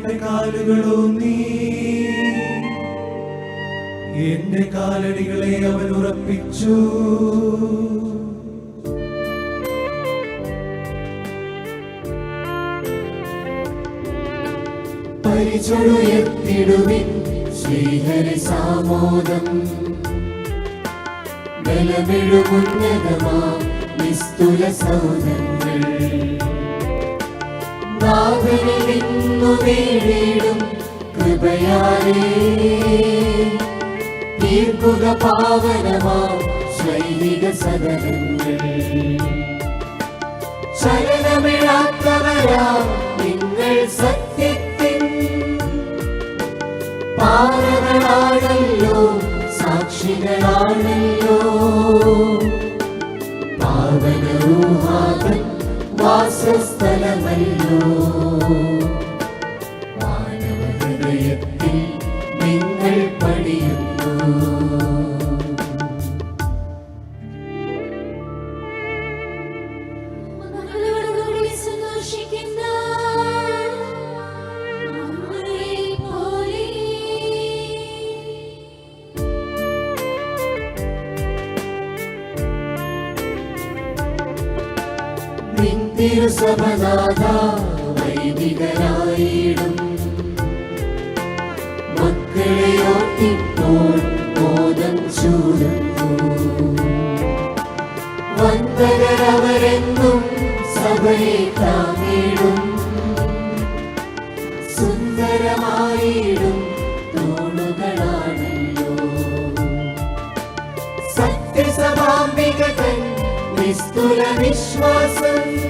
എന്റെ കാലുകളോ നീ. എന്റെ കാലടികളെ അവൻ ഉറപ്പിച്ചു. പരിചൊഴുയർത്തിടുവിൻ ശ്രീഹരി സാമോദം. ബലമെഴുമുന്നതമാ നിസ്തുല സൗധങ്ങൾ. നാഥനിൽ നിന്നു നേടിയിടും കൃപയാലേ. തീർക്കുക പാവനമാ ശൈലിക സദനങ്ങൾ. ചലനമിഴാത്തവരാ നിങ്ങൾ സത്യത്തിൻ പാറകളാണല്ലോ സാക്ഷികളാണല്ലോ. പാവനൂഹാതൻ വാസസ്ഥലമല്ലോ തിരുസഭനാഥ വൈദികരായിടും മക്കളെ ഓർത്തിപ്പോൾ ബോധം ചൂടുന്നു. വന്ദകരവരെന്നും സഭയെ താങ്ങിടും. സുന്ദരമായിടും തൂണുകളാണല്ലോ. സത്യസഭാംബികൻ നിസ്തുല വിശ്വാസം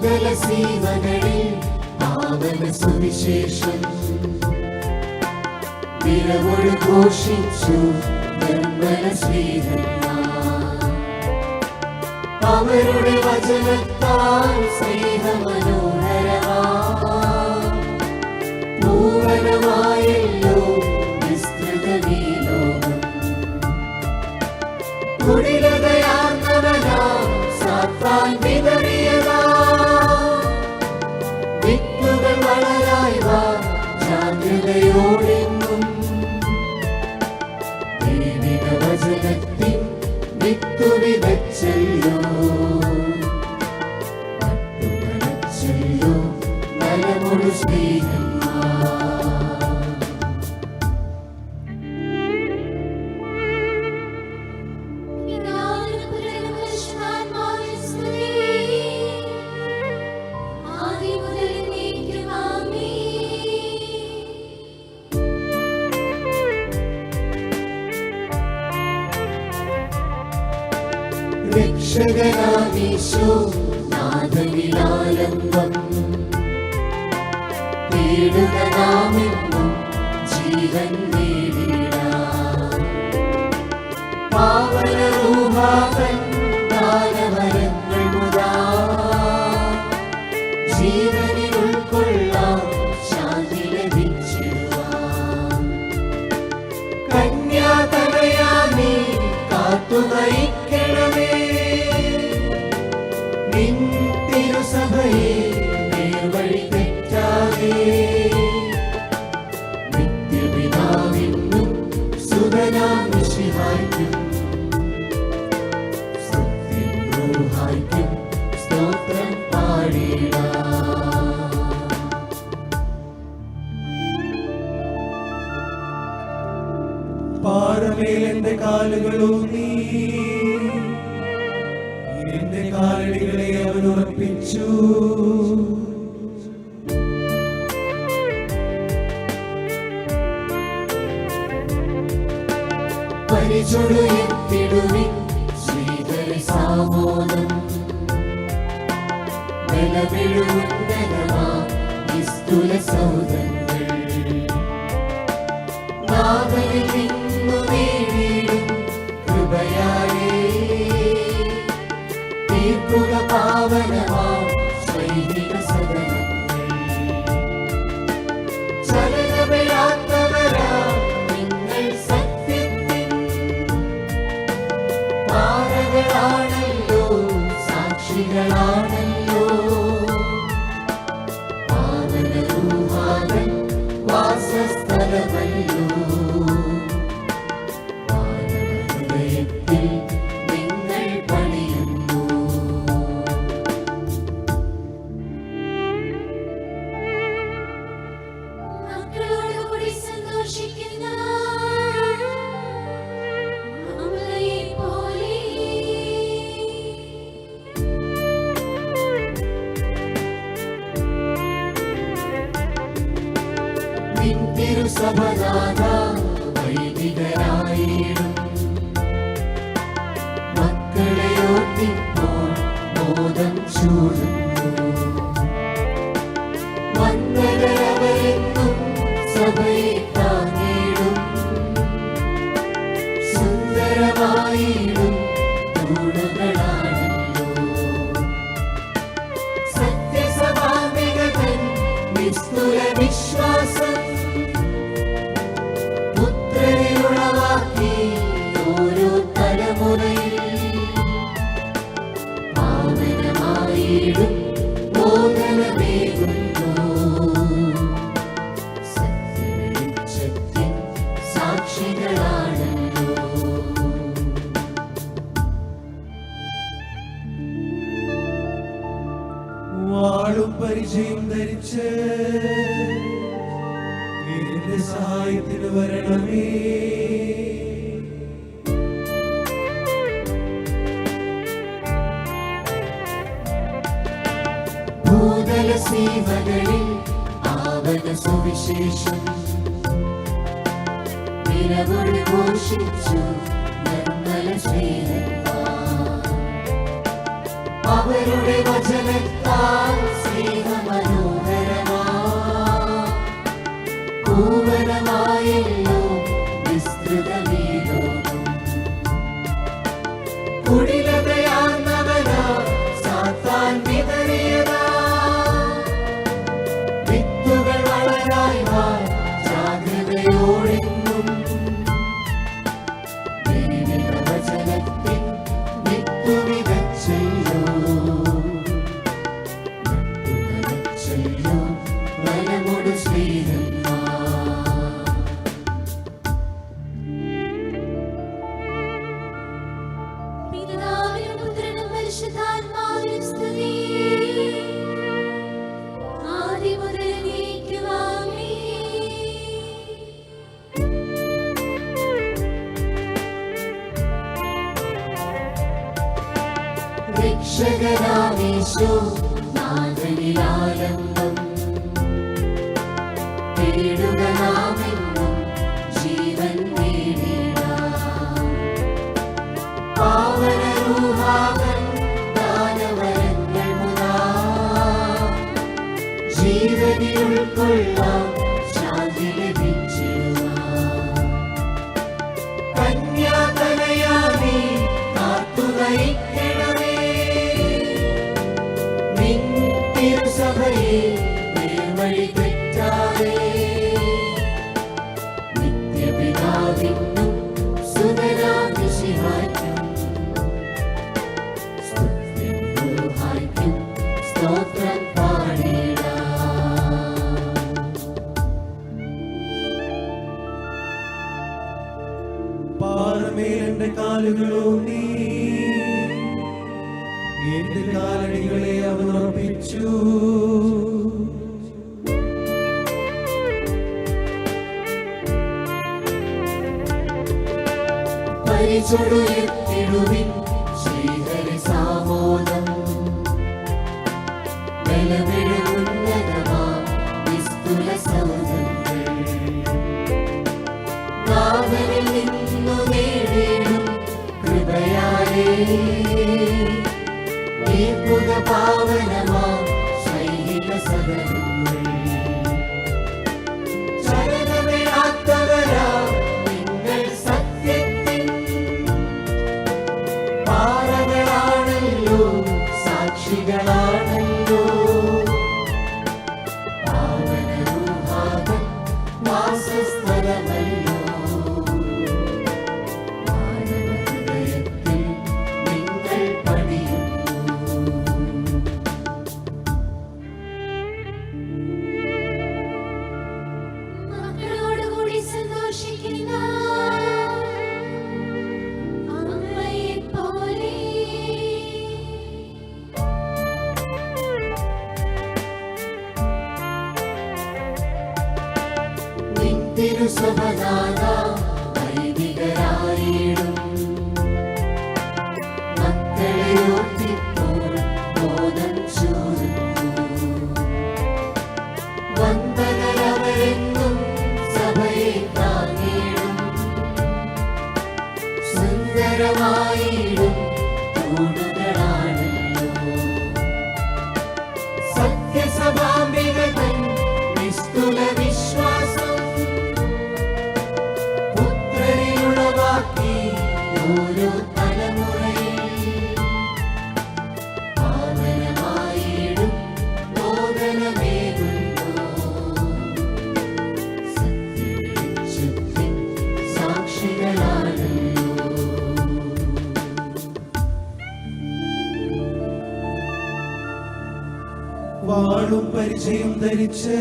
ഭൂതല സീവകളിൽ പാവന സുവിശേഷം. വിരവൊഴു ഘോഷിച്ചു നിർമ്മല ശ്രീധന്മാർ അവരുടെ വചനത്താൽ സ്നേഹമനോഹരമാ. പൂവനമായല്ലോ വിസ്തൃത വീലോകം കുടിലതയാർന്നവനാ സാത്താൻ വിതറിയതാ രക്ഷകനാമീശോ നാഥനിലാലംബം തേടുക നാമെന്നും ജീവൻ നേടിടാം പാവന എന്റെ കാലടികളെ അവൻ ഉറപ്പിച്ചു. പരിച പരിചൊടുയെത്തിടുവിൻ സൗദങ്ങൾ പാവനമാ തിരുസഭനാഥ വൈദികരായിടും മക്കളെ ഓർത്തിപ്പോൾ ബോധം ചൂടുന്നു വാളും പരിചയം ധരിച്ച് എന്റെ സഹായത്തിന് വരണമേ. ഭൂതല സീമകളിൽ ആവത സുവിശേഷം. നിലവിളി ഘോഷിച്ചു നിർമ്മല ശ്രീ അവരുടെ വചനത്താൽ രക്ഷകരാമേശു നാഥനിലായെന്നും തേടുക നാമെന്നും ജീവൻ നേടിടാം. പാവനരൂഹാകൻ ദാനവരങ്ങൾ മുതാ ജീവനിൽ ഉൾക്കൊള്ളാം പരിചൊടുയെത്തിടുവിൻ ശ്രീഹരി സാമോദം. ബലമെഴുകുന്നതമാ നിസ്തുല സൗധങ്ങൾ. നാവലിൽ നിന്നു നേടിയ തീർക്കുക പാവനമാ തിരുസഭനാഥ പരിചയം ധരിച്ച്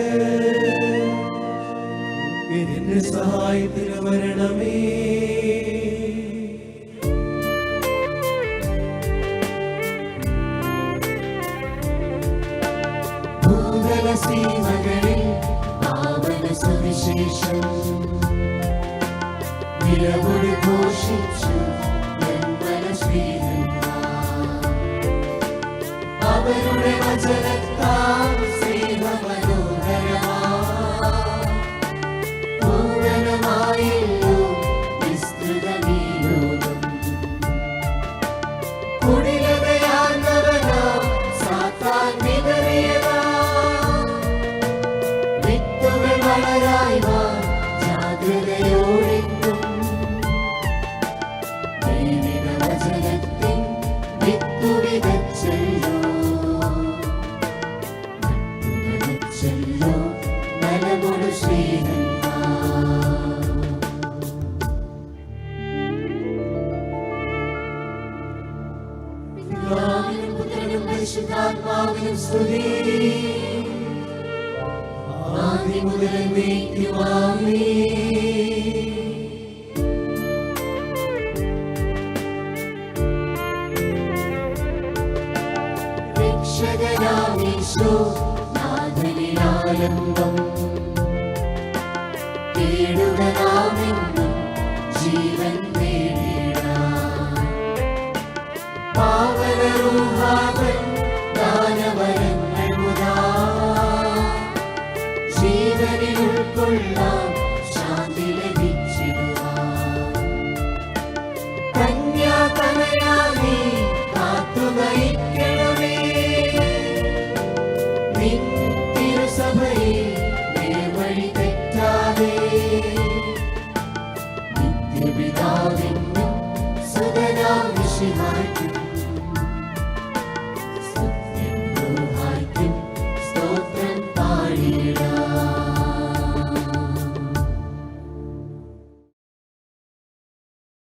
എന്റെ സഹായത്തിന് വരണമേ. ഭൂതല സീമകളിൽ പാവന സുവിശേഷം നിലവൊടി ഘോഷിച്ചു അവരുടെ വചനത്താൽ Pitanın putanın başından bağlayıp Adi mudanın bitti bağlayım Rikşede yağmışu Nadeli yağlımdım നാമെന്നും ജീവൻ പാവനരൂഹാതൻ ദാനവരങ്ങൾ മുതാ. ജീവനിൽ ഉൾക്കൊള്ളാൻ